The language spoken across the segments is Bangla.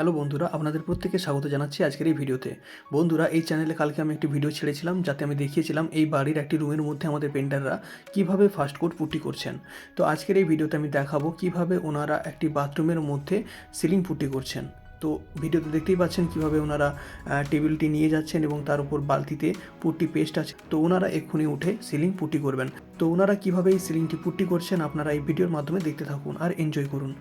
হ্যালো বন্ধুরা, আপনাদের প্রত্যেকে স্বাগত জানাচ্ছি আজকের এই ভিডিওতে। বন্ধুরা, এই চ্যানেলে কালকে আমি একটি ভিডিও ছেড়েছিলাম, যাতে আমি দেখিয়েছিলাম এই বাড়ির একটি রুমের মধ্যে আমাদের পেন্টাররা কীভাবে ফাস্ট কোড পুটি করছেন। তো আজকের এই ভিডিওতে আমি দেখাবো কীভাবে ওনারা একটি বাথরুমের মধ্যে সিলিং পুটি করছেন। তো ভিডিওতে দেখতেই পাচ্ছেন কীভাবে ওনারা টেবিলটি নিয়ে যাচ্ছেন এবং তার উপর বালতিতে পুট্টি পেস্ট আছে। তো ওনারা এক্ষুনি উঠে সিলিং পুটি করবেন। তো ওনারা কীভাবে এই সিলিংটি পুট্টি করছেন, আপনারা এই ভিডিওর মাধ্যমে দেখতে থাকুন আর এনজয় করুন।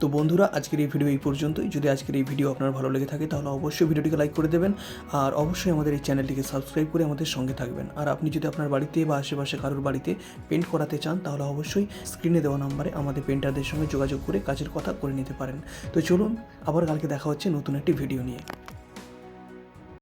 তো বন্ধুরা, আজকের এই ভিডিও এই পর্যন্তই। যদি আজকের এই ভিডিও আপনার ভালো লেগে থাকে, তাহলে অবশ্যই ভিডিওটিকে লাইক করে দেবেন আর অবশ্যই আমাদের এই চ্যানেলটিকে সাবস্ক্রাইব করে আমাদের সঙ্গে থাকবেন। আর আপনি যদি আপনার বাড়িতে বা আশেপাশে কারোর বাড়িতে পেন্ট করাতে চান, তাহলে অবশ্যই স্ক্রিনে দেওয়া নাম্বারে আমাদের পেন্টারদের সঙ্গে যোগাযোগ করে কাজের কথা করে নিতে পারেন। তো চলুন, আবার কালকে দেখা হচ্ছে নতুন একটি ভিডিও নিয়ে।